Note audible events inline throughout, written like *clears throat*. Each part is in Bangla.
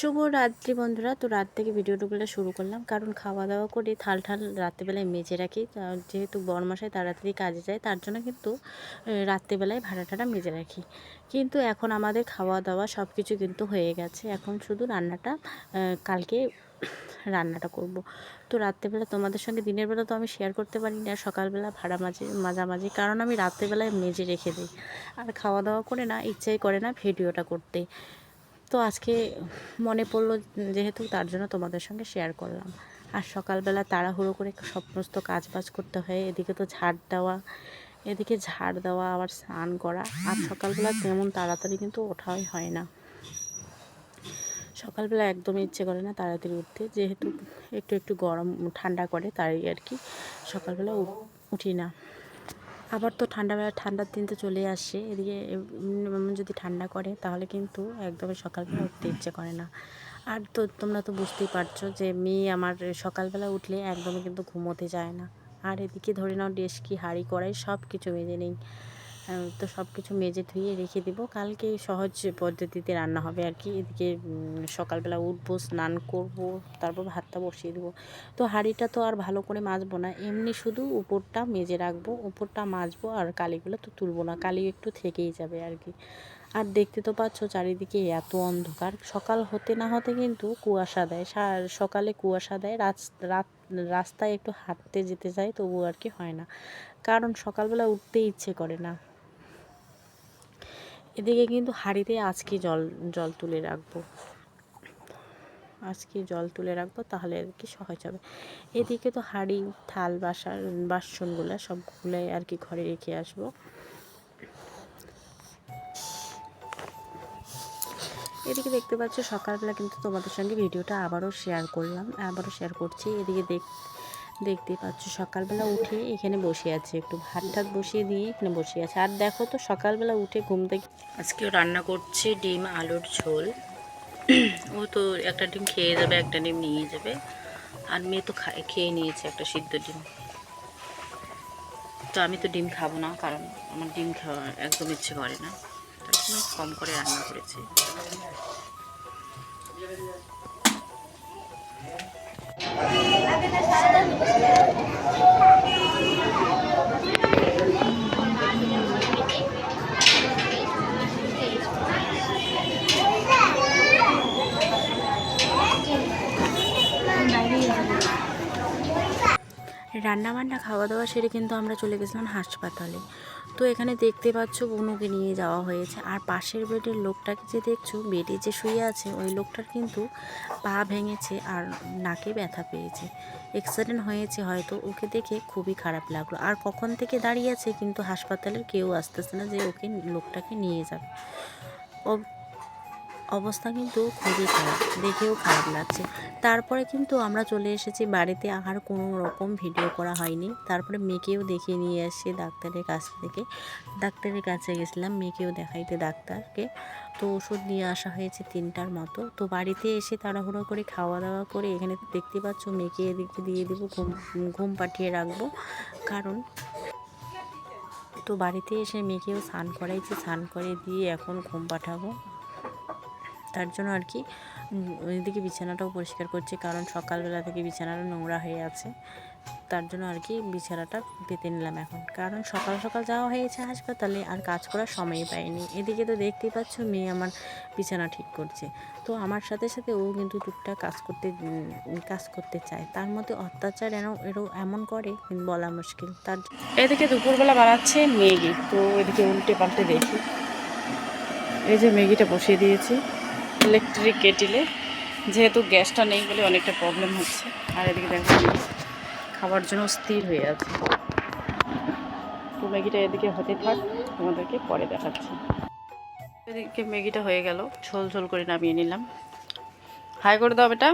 শুভ রাত্রি বন্ধুরা। তো রাত থেকে ভিডিওটুকুলো শুরু করলাম। কারণ খাওয়া দাওয়া করে থাল ঠাল রাত্রেবেলায় মেজে রাখি। যেহেতু বরমাসায় তাড়াতাড়ি কাজে যায়, তার জন্য কিন্তু রাত্রেবেলায় রাত্রিবেলায় ভাড়া টাড়া মেজে রাখি। কিন্তু এখন আমাদের খাওয়া দাওয়া সব কিছু কিন্তু হয়ে গেছে। এখন শুধু রান্নাটা কালকে রান্নাটা করব। তো রাত্রেবেলা তোমাদের সঙ্গে, দিনের বেলা তো আমি শেয়ার করতে পারি না, সকালবেলা ভাড়া মাঝে, মাঝামাঝি। কারণ আমি রাত্রেবেলায় মেজে রেখে দিই। আর খাওয়া দাওয়া করে না, ইচ্ছাই করে না ভিডিওটা করতে। তো আজকে মনে পড়ল যেহেতু তার জন্য তোমাদের সঙ্গে শেয়ার করলাম। আর সকালবেলা তাড়াহুড়ো করে সমস্ত কাজ বাজ করতে হয়, এদিকে তো ঝাড় দেওয়া, এদিকে ঝাড় দেওয়া, আবার স্নান করা। আর সকালবেলা তেমন তাড়াতাড়ি কিন্তু ওঠাই হয় না। সকালবেলা একদমই ইচ্ছে করে না তাড়াতাড়ি উঠতে। যেহেতু একটু একটু গরম, ঠান্ডা করে তাই আর কি সকালবেলা উঠি না। আবার তো ঠান্ডাবেলা ঠান্ডার দিন তো চলে আসে। এদিকে যদি ঠান্ডা করে, তাহলে কিন্তু একদমই সকালবেলা উঠতে ইচ্ছে করে না। আর তো তোমরা তো বুঝতেই পারছ যে মেয়ে আমার সকালবেলা উঠলে একদমই কিন্তু ঘুমোতে যায় না। আর এদিকে ধরে নাও, ডেস্কি হাঁড়ি, কড়াই সব কিছু মেজে নেই। তো সব কিছু মেজে ধুয়ে রেখে দিব। কালকে সহজ পদ্ধতিতে রান্না হবে আর কি। এদিকে সকালবেলা উঠবো, স্নান করব, তারপর ভাতটা বসিয়ে দেবো। তো হাঁড়িটা তো আর ভালো করে মাজবো না। এমনি শুধু উপরটা মেজে রাখব, উপরটা মাজবো আর কালিগুলো তো তুলবো না। কালি একটু থেকেই যাবে আর কি। আর দেখতে তো পাচ্ছ চারিদিকে এত অন্ধকার। সকাল হতে না হতে কিন্তু কুয়াশা দেয়। সকালে কুয়াশা দেয়, রাত রাস্তায় একটু হাঁটতে যেতে চাই তবু আর কি হয় না। কারণ সকালবেলা উঠতে ইচ্ছে করে না। এদিকে কিন্তু হাঁড়িতে আজকে জল জল তুলে রাখব। আজকে জল তুলে রাখব, তাহলে আর কি সহজ হবে। এদিকে তো হাঁড়ি, থাল বাসার বাসনগুলো সবগুলোই আর কি ঘরে রেখে আসব। এদিকে দেখতে পাচ্ছ, সকালবেলা কিন্তু তোমাদের সঙ্গে ভিডিওটা আবারও শেয়ার করলাম, আবারও শেয়ার করছি। এদিকে দেখ দেখতেই পাচ্ছ, সকালবেলা উঠে এখানে বসে আছে। একটু ভাত টাত বসিয়ে দিয়ে এখানে বসে আছে। আর দেখো তো, সকালবেলা উঠে ঘুম থেকে আজকে রান্না করছে ডিম আলুর ঝোল। *clears throat* ও তো একটা ডিম খেয়ে যাবে, একটা ডিম নিয়ে যাবে। আর মেয়ে তো খেয়ে নিয়েছে একটা সিদ্ধ ডিম। তো আমি তো ডিম খাব না, কারণ আমার ডিম খাওয়া একদম ইচ্ছে করে না। তার জন্য কম করে রান্না করেছি। রান্না বান্না খাওয়া দাওয়া সেরে কিন্তু আমরা চলে গেছিলাম হাসপাতালে। তো এখানে দেখতে পাচ্ছ বনুকে নিয়ে যাওয়া হয়েছে। আর পাশের বেডের লোকটাকে যে দেখছ, বেডে যে শুয়ে আছে, ওই লোকটার কিন্তু পা ভেঙেছে আর নাকে ব্যথা পেয়েছে। অ্যাক্সিডেন্ট হয়েছে হয়তো, ওকে দেখে খুবই খারাপ লাগল। আর কখন থেকে দাঁড়িয়ে আছে কিন্তু হাসপাতালের কেউ আসতেছে না যে ওকে, লোকটাকে নিয়ে যাবে। অবস্থা কিন্তু খুবই খারাপ, দেখেও খারাপ লাগছে। তারপরে কিন্তু আমরা চলে এসেছি বাড়িতে, আর কোনো রকম ভিডিও করা হয়নি। তারপরে মেয়েকেও দেখিয়ে নিয়ে আসছি ডাক্তারের কাছ থেকে। ডাক্তারের কাছে গেছিলাম, মেয়েকেও দেখাইতে ডাক্তারকে। তো ওষুধ নিয়ে আসা হয়েছে তিনটার মতো। তো বাড়িতে এসে তাড়াহুড়ো করে খাওয়া দাওয়া করে এখানে দেখতে পাচ্ছ, মেয়েকে এদিকে দিয়ে দেবো ঘুম ঘুম পাঠিয়ে রাখব। কারণ তো বাড়িতে এসে মেয়েকেও স্নান করাইছি, স্নান করে দিয়ে এখন ঘুম পাঠাবো। তার জন্য আর কি ওইদিকে বিছানাটাও পরিষ্কার করছি, কারণ সকালবেলা থেকে বিছানাটা নোংরা হয়ে আছে। তার জন্য আর কি বিছানাটা পেতে নিলাম এখন। কারণ সকাল সকাল যাওয়া হয়েছে হাসপাতালে, আর কাজ করার সময় পাইনি। এদিকে তো দেখতেই পাচ্ছ, মেয়ে আমার বিছানা ঠিক করছে। তো আমার সাথে সাথে ও কিন্তু টুকটাক কাজ করতে কাজ করতে চায়। তার মধ্যে অত্যাচার এন এরও এমন করে বলা মুশকিল। তার এদিকে দুপুরবেলা বানাচ্ছে ম্যাগি, তো এদিকে উল্টে পাল্টে দেখি। এই যে ম্যাগিটা বসিয়ে দিয়েছি। ইলেকট্রিক কেটিলে যেহেতু গ্যাসটা নেই বলে অনেকটা প্রবলেম হচ্ছে। আর এদিকে দেখো, খাবার জন্য স্থির হয়ে আছে। তো ম্যাগিটা এদিকে হতে থাক, তোমাদেরকে পরে দেখাচ্ছি। এদিকে ম্যাগিটা হয়ে গেল, ঝোল ঝোল করে নামিয়ে নিলাম। হাই করে দাও বেটা।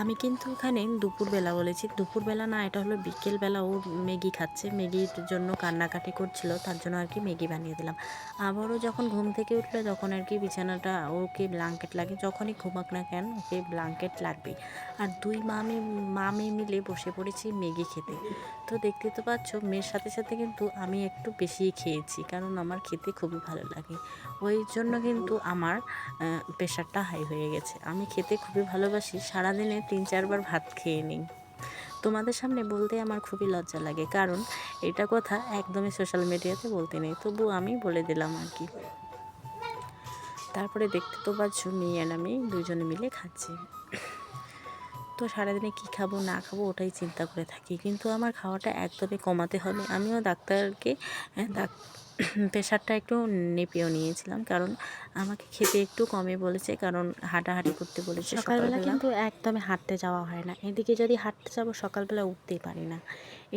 আমি কিন্তু ওখানে দুপুরবেলা বলেছি, দুপুরবেলা না, এটা হলো বিকেলবেলা ও ম্যাগি খাচ্ছে। ম্যাগির জন্য কান্নাকাটি করছিল, তার জন্য আর কি ম্যাগি বানিয়ে দিলাম। আবারও যখন ঘুম থেকে উঠলে তখন আর কি বিছানাটা ওকে ব্ল্যাঙ্কেট লাগে, যখনই ঘুমাক না কেন ওকে ব্ল্যাঙ্কেট লাগবে আর দুই মামি মামি মিলে বসে পড়েছি ম্যাগি খেতে। তো দেখতে তো পাচ্ছ, মেয়ের সাথে সাথে কিন্তু আমি একটু বেশিই খেয়েছি, কারণ আমার খেতে খুবই ভালো লাগে। ওই জন্য কিন্তু আমার প্রেশারটা হাই হয়ে গেছে। আমি খেতে খুবই ভালোবাসি। সারাদিনে তিন চারবার ভাত খেয়ে নিই। তোমাদের সামনে বলতে আমার খুবই লজ্জা লাগে, কারণ এটা কথা একদমই সোশ্যাল মিডিয়াতে বলতে নেই। তবু আমি বলে দিলাম আর কি। তারপরে দেখতে তো পাচ্ছ মেয়ে আর আমি দুজনে মিলে খাচ্ছি। তো সারাদিনে কী খাব না খাব ওটাই চিন্তা করে থাকি। কিন্তু আমার খাওয়াটা একদমই কমাতে হবে আমিও ডাক্তারকে ডাক *clears throat* প্রেশারটা একটু নেপেও নিয়েছিলাম। কারণ আমাকে খেতে একটু কমে বলেছে। কারণ হাঁটাহাঁটি করতে বলেছে সকালবেলা কিন্তু একদমই হাঁটতে যাওয়া হয় না। এদিকে যদি হাঁটতে যাব সকালবেলা উঠতেই পারি না।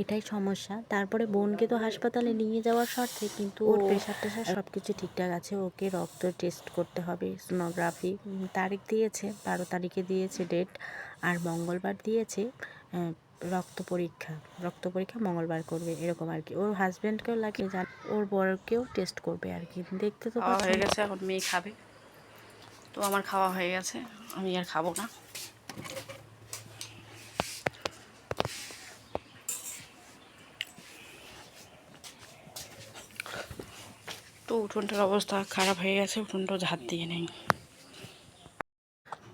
এটাই সমস্যা। তারপরে বোনকে তো হাসপাতালে নিয়ে যাওয়ার শর্তে কিন্তু ওর প্রেশার টেশার সব কিছু ঠিকঠাক আছে। ওকে রক্ত টেস্ট করতে হবে সোনোগ্রাফি তারিখ দিয়েছে বারো তারিখে দিয়েছে ডেট। আর মঙ্গলবার দিয়েছে রক্ত পরীক্ষা। রক্ত পরীক্ষা মঙ্গলবার করবে এরকম আর কি। ওর হাজব্যান্ডকেও লাগে জান ওর বরকেও টেস্ট করবে আর কি। দেখতে তো খাওয়া হয়ে গেছে এখন মেয়ে খাবে। তো আমার খাওয়া হয়ে গেছে আমি আর খাব না। তো উঠোনটার অবস্থা খারাপ হয়ে গেছে উঠোনটা ঝাড় দিয়ে নেই।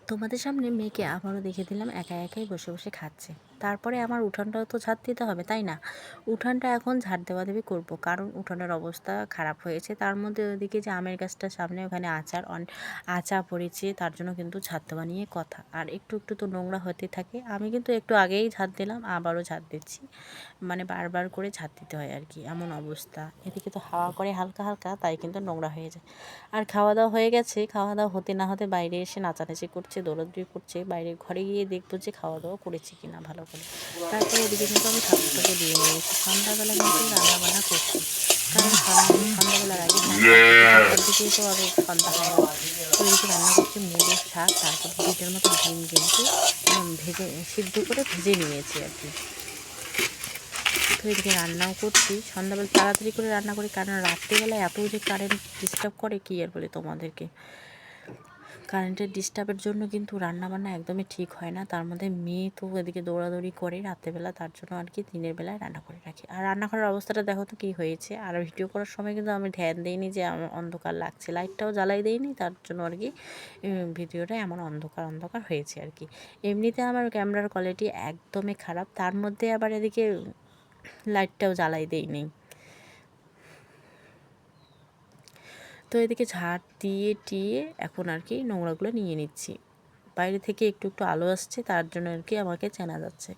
তোমাদের সামনে মেয়েকে আবারও দেখে দিলাম একা একাই বসে বসে খাচ্ছে। তারপরে আমার উঠানটাও তো ঝাড় দিতে হবে, তাই না? উঠানটা এখন ঝাড় দেওয়া দেবি করব, কারণ উঠানের অবস্থা খারাপ হয়েছে। তার মধ্যে ওদিকে যে আমের গাছটার সামনে ওখানে আচার অন আচা পড়েছে, তার জন্য কিন্তু ঝাড় দেওয়া নিয়ে কথা। আর একটু একটু তো নোংরা হতে থাকে, আমি কিন্তু একটু আগেই ঝাড় দিলাম, আবারও ঝাড় দিচ্ছি। মানে বারবার করে ঝাড় দিতে হয় আর কি, এমন অবস্থা। এদিকে তো হাওয়া করে হালকা হালকা, তাই কিন্তু নোংরা হয়ে যায়। আর খাওয়া দাওয়া হয়ে গেছে খাওয়া দাওয়া হতে না হতে বাইরে এসে নাচানাচি করছে, দৌড়াদৌড়ি করছে, বাইরে ঘরে গিয়ে দেখব যে খাওয়া দাওয়া করেছি কিনা ভালো করে। তারপরে কিন্তু আমি ঠাকুরটাকে দিয়ে নিয়েছি। সন্ধ্যাবেলা কিন্তু রান্না বান্না করছি। কারণ সন্ধ্যাবেলার আগে তো আরও সন্ধ্যা হয়। তো এদিকে রান্না করছি মুগের শাক তারপর মতো ডিম কিন্তু ভেজে সিদ্ধ করে ভেজে নিয়েছি আর কি। তো এদিকে রান্নাও করছি। সন্ধ্যাবেলা তাড়াতাড়ি করে রান্না করি কারণ রাত্রিবেলা এত যে কারেন্ট ডিস্টার্ব করে কি আর বলে তোমাদেরকে? কারেন্টের ডিস্টার্বের জন্য কিন্তু রান্না বান্না একদমই ঠিক হয় না। তার মধ্যে মেয়ে তো এদিকে দৌড়াদৌড়ি করে রাত্রেবেলা, তার জন্য আর কি দিনের বেলায় রান্না করে রাখি। আর রান্নাঘরের অবস্থাটা দেখো তো কী হয়েছে। আর ভিডিও করার সময় কিন্তু আমি ধ্যান দিইনি যে আমার অন্ধকার লাগছে। লাইটটাও জ্বালাই দিইনি, তার জন্য আর কি ভিডিওটা এমন অন্ধকার অন্ধকার হয়েছে আর কি। এমনিতে আমার ক্যামেরার কোয়ালিটি একদমই খারাপ। তার মধ্যে আবার এদিকে লাইটটাও জ্বালাই দেইনি। তো এদিকে ঝাড় দিয়ে টিয়ে এখন আর কি নোংরাগুলো নিয়ে নিচ্ছি। বাইরে থেকে একটু একটু আলো আসছে তার জন্য আর কি আমাকে চেনা যাচ্ছে।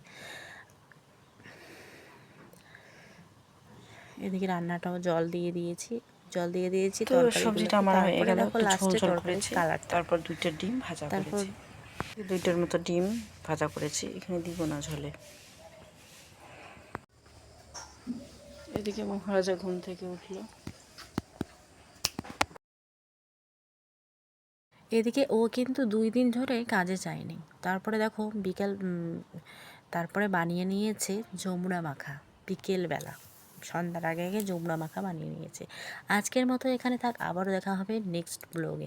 এদিকে রান্নাটাও জল দিয়ে দিয়েছি জল দিয়ে দিয়েছি তো সবজিটা আমার হয়ে গেল লাস্টে তরকারির কালারটা তারপর দুইটা ডিম ভাজা তারপর করেছি। দুইটার মতো ডিম ভাজা করেছি এখানে দিব না ঝোলে। এদিকে মহারাজা ঘুম থেকে উঠল। এদিকে ও কিন্তু দুই দিন ধরে কাজে যায়নি। তারপরে দেখো বিকেল তারপরে বানিয়ে নিয়েছে যমুনা মাখা বিকেলবেলা। সন্ধ্যার আগে আগে যমুনা মাখা বানিয়ে নিয়েছে। আজকের মতো এখানে থাক, আবারও দেখা হবে নেক্সট ব্লগে